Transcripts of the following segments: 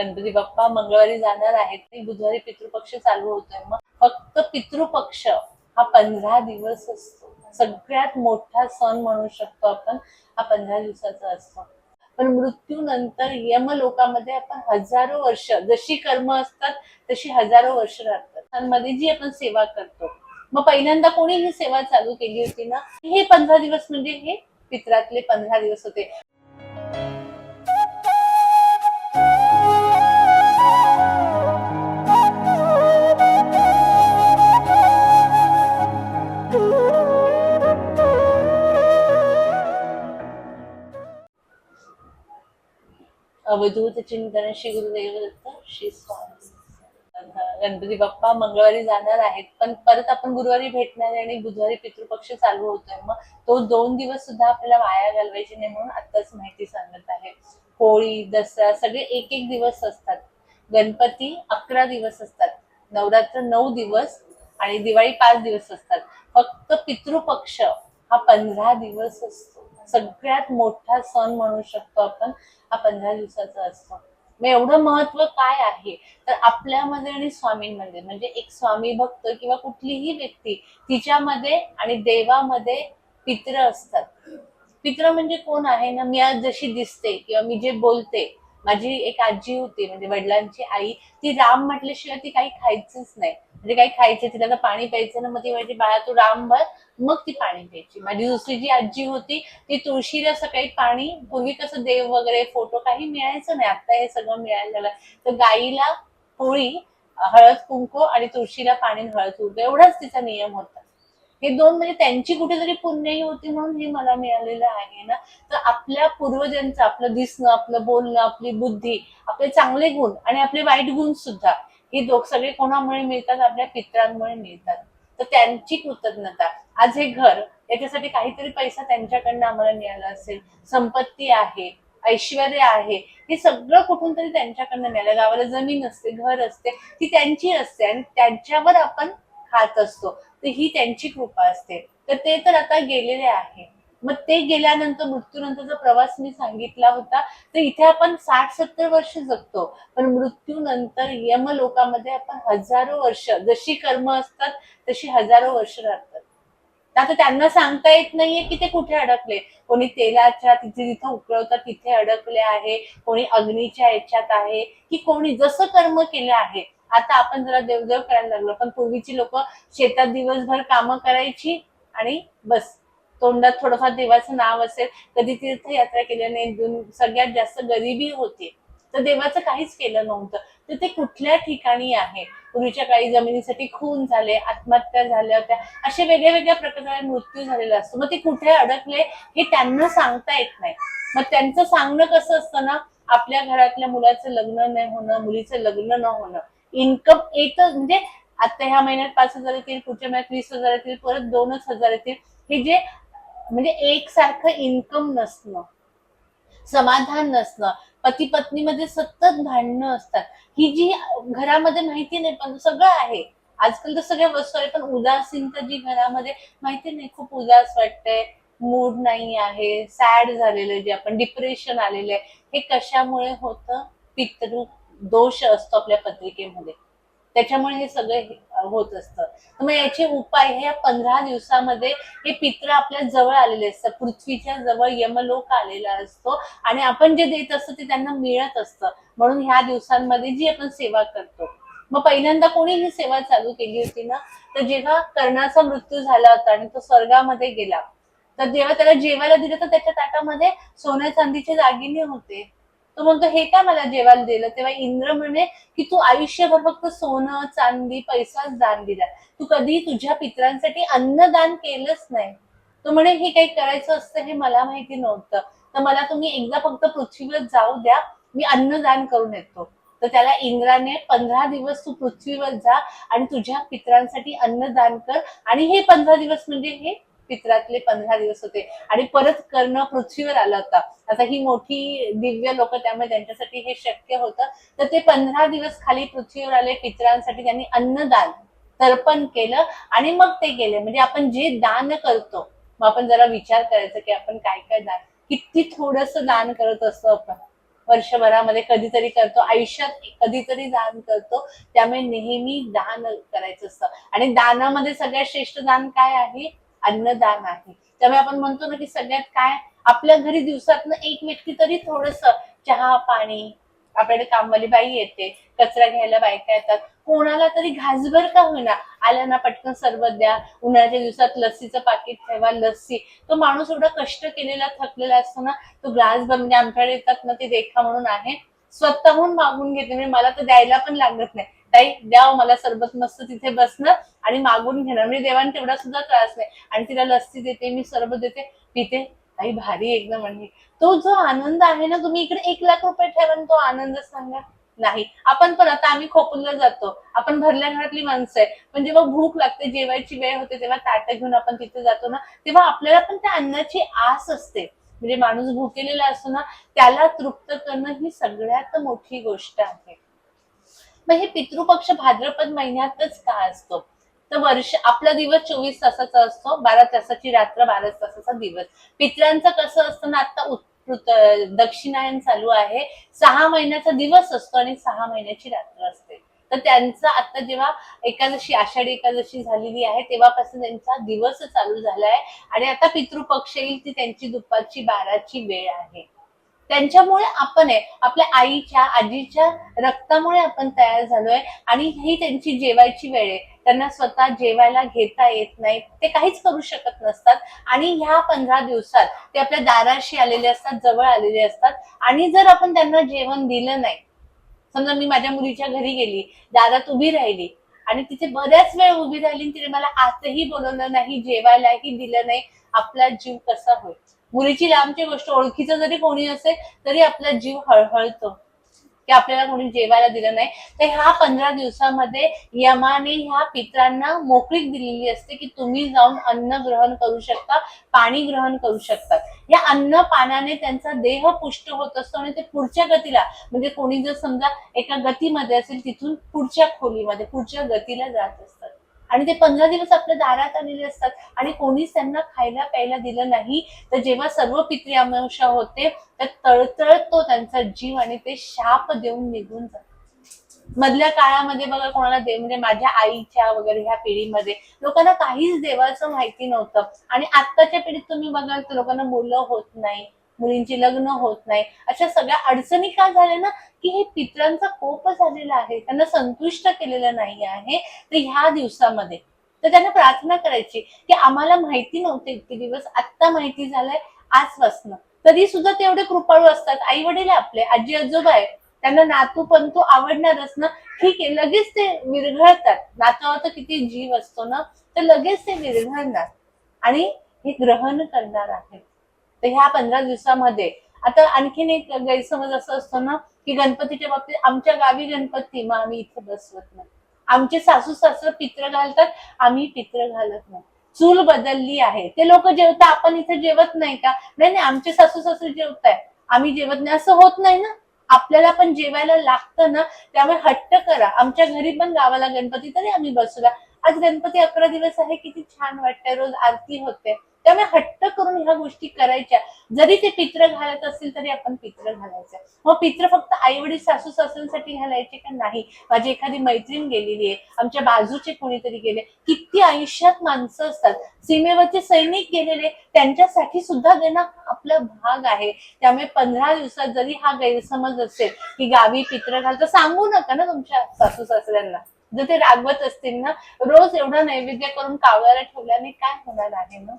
गणपती बाप्पा मंगळवारी जाणार आहेत आणि बुधवारी पितृपक्ष चालू होतोय. मग फक्त पितृपक्ष हा पंधरा दिवस असतो. सगळ्यात मोठा सण म्हणू शकतो आपण हा पंधरा दिवसाचा असतो. पण मृत्यूनंतर यम लोकामध्ये आपण हजारो वर्ष जशी कर्म असतात तशी हजारो वर्ष राहतात. मध्ये जी आपण सेवा करतो. मग पहिल्यांदा कोणी ही सेवा चालू केली होती ना? हे पंधरा दिवस म्हणजे हे पित्रातले पंधरा दिवस होते. अवधूत चिंतन श्री गुरुदेव दत्त श्री स्वामी. गणपती बाप्पा मंगळवारी जाणार आहेत. पण परत आपण गुरुवारी भेटणार आहे आणि बुधवारी पितृपक्ष चालू होतोय. मग तो दोन दिवस सुद्धा आपल्याला वाया घालवायची नाही म्हणून आताच माहिती सांगत आहे. होळी दसरा सगळे एक एक दिवस असतात. गणपती अकरा दिवस असतात. नवरात्र नऊ दिवस आणि दिवाळी पाच दिवस असतात. फक्त पितृपक्ष हा पंधरा दिवस असतो. सगळ्यात मोठा सण म्हणू शकतो आपण हा पंधरा दिवसाचा असतो. मग एवढं महत्त्व काय आहे? तर आपल्यामध्ये आणि स्वामींमध्ये म्हणजे एक स्वामी भक्त किंवा कुठलीही व्यक्ती तिच्यामध्ये आणि देवामध्ये पित्र असतात. पित्र म्हणजे कोण आहे ना? मी आज जशी दिसते किंवा मी जे बोलते माझी एक आजी होती म्हणजे वडिलांची आई ती राम म्हटल्याशिवाय ती काही खायचीच नाही. म्हणजे काही खायचे तिला तर पाणी प्यायचं ना मग ती म्हणजे बाळा तू राम भर मग ती पाणी प्यायची. माझी दुसरी जी आजी होती ती तुळशीला सकाळी पाणी पूर्वी कसं देव वगैरे फोटो काही मिळायचं नाही. आता हे सगळं मिळायला तर गाईला पोळी हळद कुंकू आणि तुळशीला पाणी हळद कुंकू एवढाच तिचा नियम होता. हे दोन म्हणजे त्यांची कुठेतरी पुण्यही होती म्हणून हे मला मिळालेलं आहे ना. तर आपल्या पूर्वजांचं आपलं दिसणं आपलं बोलणं आपली बुद्धी आपले चांगले गुण आणि आपले वाईट गुण सुद्धा हे दोघ सगळे कोणामुळे मिळतात? आपल्या पित्रांमुळे मिळतात. तर त्यांची कृतज्ञता. आज हे घर याच्यासाठी काहीतरी पैसा त्यांच्याकडनं आम्हाला मिळाला असेल. संपत्ती आहे ऐश्वर आहे हे सगळं कुठून तरी त्यांच्याकडनं मिळालं. गावाला जमीन असते घर असते ती त्यांची असते आणि त्यांच्यावर आपण खात असतो. तर ही त्यांची कृपा असते. तर ते तर आता गेलेले आहे. मग ते गेल्यानंतर मृत्यूनंतरचा प्रवास मी सांगितला होता तर इथे आपण साठ सत्तर वर्ष जगतो. पण मृत्यूनंतर यमलोकामध्ये आपण हजारो वर्ष जशी कर्म असतात तशी हजारो वर्ष राहतात. आता त्यांना सांगता येत नाहीये की ते कुठे अडकले. कोणी तेलाच्या तिथे जिथे उकळवतात तिथे अडकले आहे. कोणी अग्नीच्या याच्यात आहे. की कोणी जसं कर्म केले आहे. आता आपण जरा देवदेव करायला लागलो. पण पूर्वीची लोक शेतात दिवसभर कामं करायची आणि बस. तोंडात थोडंफार देवाचं नाव असेल कधी तीर्थयात्रा केल्याने सगळ्यात जास्त गरिबी होती. तर देवाचं काहीच केलं नव्हतं. तर ते कुठल्या ठिकाणी आहे? पूर्वीच्या काळी जमिनीसाठी खून झाले आत्महत्या झाल्या होत्या. असे वेगळ्या वेगळ्या प्रकारे मृत्यू झालेला असतो. मग ते कुठे अडकले हे त्यांना सांगता येत नाही. मग त्यांचं सांगणं कसं असतं ना? आपल्या घरातल्या मुलाचं लग्न नाही होणं मुलीचं लग्न न होणं. इन्कम येतं म्हणजे आता ह्या महिन्यात पाच हजार येतील पुढच्या महिन्यात वीस हजार येतील परत दोनच हजार येतील हे जे म्हणजे एकसारखं इन्कम नसणं समाधान नसणं पती पत्नीमध्ये सतत भांडणं असतात. ही जी घरामध्ये माहिती नाही पण सगळं आहे. आजकाल तर सगळ्या वस्तू आहे पण उदासीनता जी घरामध्ये माहिती नाही खूप उदास वाटतंय. मूड नाही आहे सॅड झालेलं जे आपण डिप्रेशन आलेलं आहे. हे कशामुळे होतं? पितृ दोष असतो आपल्या पत्रिकेमध्ये. त्याच्यामुळे हे सगळं होत असतं. तर मग याचे उपाय हे पंधरा दिवसामध्ये हे पित्र आपल्या जवळ आलेले असतात. पृथ्वीच्या जवळ यमलोक आलेला असतो आणि आपण जे देत असतो ते त्यांना मिळत असतं. म्हणून ह्या दिवसांमध्ये जी आपण सेवा करतो. मग पहिल्यांदा कोणी ही सेवा चालू केली होती ना? तर जेव्हा कर्णाचा मृत्यू झाला होता आणि तो स्वर्गामध्ये गेला तर जेव्हा त्याला जेवायला दिलं तर त्याच्या ताटामध्ये सोन्या चांदीचे दागिने होते. तो म्हणतो हे काय मला जेवायला दिलं? तेव्हा इंद्र म्हणे की तू आयुष्यभर फक्त सोनं चांदी पैसाच दान दिला. तू कधी तुझ्या पित्रांसाठी अन्नदान केलंच नाही. तो म्हणे हे काही करायचं असतं हे मला माहिती नव्हतं. तर मला तुम्ही एकदा फक्त पृथ्वीवर जाऊ द्या. मी अन्नदान करून येतो. तर त्याला इंद्राने पंधरा दिवस तू पृथ्वीवर जा आणि तुझ्या पित्रांसाठी अन्नदान कर. आणि हे पंधरा दिवस म्हणजे हे पित्रातले पंधरा दिवस होते. आणि परत कर्ण पृथ्वीवर आला होता. आता ही मोठी दिव्य लोक त्यामुळे त्यांच्यासाठी हे शक्य होतं. तर ते पंधरा दिवस खाली पृथ्वीवर आले पित्रांसाठी त्यांनी अन्नदान तर्पण केलं आणि मग ते गेले. म्हणजे आपण जे दान करतो मग आपण जरा विचार करायचा की आपण काय काय दान? किती थोडस दान करत असतो आपण? वर्षभरामध्ये कधीतरी करतो आयुष्यात कधीतरी दान करतो. त्यामुळे नेहमी दान करायचं असतं. आणि दानामध्ये सगळ्यात श्रेष्ठ दान काय आहे? अन्नदान आहे. त्यामुळे आपण म्हणतो ना की सगळ्यात काय आपल्या घरी दिवसातनं एक व्यक्ती तरी थोडस चहा पाणी आपल्याकडे कामवाली बाई येते कचरा घ्यायला बायका येतात. कोणाला तरी घासभर का होईना आल्या ना पटकन सरबत द्या उन्हाळ्याच्या दिवसात लस्सीचं पाकिट ठेवा लस्सी. तो माणूस एवढा कष्ट केलेला थकलेला असतो ना तो ग्लासभर म्हणजे आमच्याकडे येतात ना ते देखा म्हणून आहे. स्वतःहून मागून घेते म्हणजे मला तर द्यायला पण लागत नाही. ताई द्या हो, मला सरबत मस्त तिथे बसणं आणि मागून घेणं. म्हणजे देवाने तेवढा सुद्धा त्रास नाही. आणि तिला लस्सी देते मी सरबत देते. पिते. ताई भारी एकदम म्हणजे तो जो आनंद आहे ना तुम्ही इकडे एक लाख रुपये ठेवा आणि तो आनंद सांगा. नाही. आपण पण आता आम्ही खोपूनला जातो. आपण भरल्या घरातली माणसं आहे. पण जेव्हा भूक लागते जेवायची वेळ होते तेव्हा ताटं घेऊन आपण तिथे जातो ना तेव्हा आपल्याला पण त्या अन्नाची आस असते. म्हणजे माणूस भुकेलेला असतो ना त्याला तृप्त करणं ही सगळ्यात मोठी गोष्ट आहे. मग हे पितृपक्ष भाद्रपद महिन्यातच का असतो? तर वर्ष आपला दिवस चोवीस तासाचा असतो बारा तासाची रात्र बारा तासाचा दिवस. पित्रांचं कसं असतं ना आता दक्षिणायन चालू आहे. सहा महिन्याचा दिवस असतो आणि सहा महिन्याची रात्र असते. तर त्यांचा आता जेव्हा एकादशी आषाढी एकादशी झालेली आहे तेव्हापासून त्यांचा दिवस चालू झालाय. आणि आता पितृपक्ष येईल ती त्यांची दुपारची बाराची वेळ आहे. त्यांच्यामुळे आपण आहे आपल्या आईच्या आजीच्या रक्तामुळे आपण तयार झालोय आणि ही त्यांची जेवायची वेळ आहे. त्यांना स्वतः जेवायला घेता येत नाही. ते काहीच करू शकत नसतात आणि ह्या पंधरा दिवसात ते आपल्या दाराशी आलेले असतात जवळ आलेले असतात आणि जर आपण त्यांना जेवण दिलं नाही समजा मी माझ्या मुलीच्या घरी गेली दारात उभी राहिली आणि तिथे बऱ्याच वेळ उभी राहिली आणि तिने मला आजही बोलवलं नाही जेवायलाही दिलं नाही आपला जीव कसा होईल? मुलीची लांबची गोष्ट ओळखीचं जरी कोणी असेल तरी आपला जीव हळहळतो. की आपल्याला कोणी जेवायला दिलं नाही. तर ह्या पंधरा दिवसामध्ये यमाने ह्या पित्रांना मोकळीक दिलेली असते की तुम्ही जाऊन अन्न ग्रहण करू शकता पाणी ग्रहण करू शकतात या अन्न पाण्याने त्यांचा देह पुष्ट होत असतो आणि ते पुढच्या गतीला म्हणजे कोणी जर समजा एका गतीमध्ये असेल तिथून पुढच्या खोलीमध्ये पुढच्या गतीला जात असतात. आणि ते पंधरा दिवस आपल्या दारात आलेले असतात. आणि कोणीच त्यांना खायला प्यायला दिलं नाही. तर जेव्हा सर्व पित्री अमावस्या होते तर तळतळतो त्यांचा जीव आणि ते शाप देऊन निघून जातात. मधल्या काळामध्ये बघा कोणाला देव म्हणजे माझ्या आईच्या वगैरे ह्या पिढीमध्ये लोकांना काहीच देवाचं माहिती नव्हतं. आणि आत्ताच्या पिढीत तुम्ही बघाल तर लोकांना मुलं होत नाही. मुलींची लग्न होत नाही. अशा सगळ्या अडचणी का झाल्या ना की हे पित्रांचा कोप झालेला आहे त्यांना संतुष्ट केलेलं नाही आहे तर ह्या दिवसामध्ये. तर त्यांना प्रार्थना करायची की आम्हाला माहिती नव्हते इतके दिवस आत्ता माहिती झालंय आजपासनं. तरी सुद्धा तेवढे कृपाळू असतात. आई वडील आपले आजी आजोबा आहे त्यांना नातू पण तू आवडणारच ना. ठीक आहे लगेच ते विरघळतात. नातवावर तर किती जीव असतो ना तर लगेच ते विरघळणार. आणि हे ग्रहण करणार आहेत. तर ह्या पंधरा दिवसामध्ये आता आणखीन एक गैरसमज असं असतो ना की गणपतीच्या बाबतीत आमच्या गावी गणपती मग आम्ही इथे बसवत नाही. आमचे सासू सासर पित्र घालतात आम्ही पित्र घालत नाही. चूल बदलली आहे. ते लोक जेवता आपण इथे जेवत नाही का? नाही नाही आमचे सासू सासरे जेवताय. आम्ही जेवत नाही. असं होत नाही ना. आपल्याला पण जेवायला लागतं ना त्यामुळे हट्ट करा. आमच्या घरी पण गावाला गणपती तरी आम्ही बसूया आज गणपती अकरा दिवस आहे किती छान वाटतंय. रोज आरती होते. त्यामुळे हट्ट करून ह्या गोष्टी करायच्या. जरी ते पित्र घालत असतील तरी आपण पित्र घालायचं. मग पित्र फक्त आई वडील सासू सासऱ्यांसाठी घालायचे का नाही? माझी एखादी मैत्रीण गेलेली आहे. आमच्या बाजूचे कोणीतरी गेले. किती आयुष्यात माणसं असतात. सीमेवरचे सैनिक गेलेले. त्यांच्यासाठी सुद्धा देणं आपला भाग आहे. त्यामुळे पंधरा दिवसात जरी हा गैरसमज असेल की गावी पित्र घाल तर सांगू नका ना तुमच्या सासू सासऱ्यांना. जर ते रागवत असतील ना रोज एवढं नैवेद्य करून कावळ्याला ठेवल्याने काय होणार आहे ना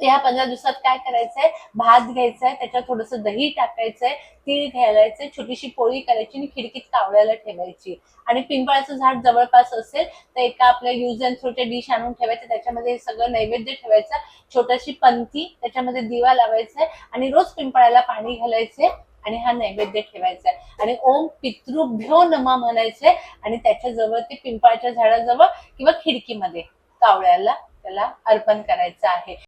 तर ह्या पंधरा दिवसात काय करायचंय? भात घ्यायचाय त्याच्यात थोडस दही टाकायचंय तीळ घालायचंय छोटीशी पोळी करायची आणि खिडकीत कावळ्याला ठेवायची. आणि पिंपळाचं झाड जवळपास असेल तर एका आपल्या यूज अँड थ्रोच्या डिश आणून ठेवायचं. त्याच्यामध्ये हे सगळं नैवेद्य ठेवायचं. छोटीशी पंथी त्याच्यामध्ये दिवा लावायचंय आणि रोज पिंपळाला पाणी घालायचे आणि हा नैवेद्य ठेवायचा. आहे आणि ओम पितृभ्यो नमा म्हणायचंय आणि त्याच्याजवळ ते पिंपळाच्या झाडाजवळ किंवा खिडकीमध्ये कावळ्याला त्याला अर्पण करायचं आहे.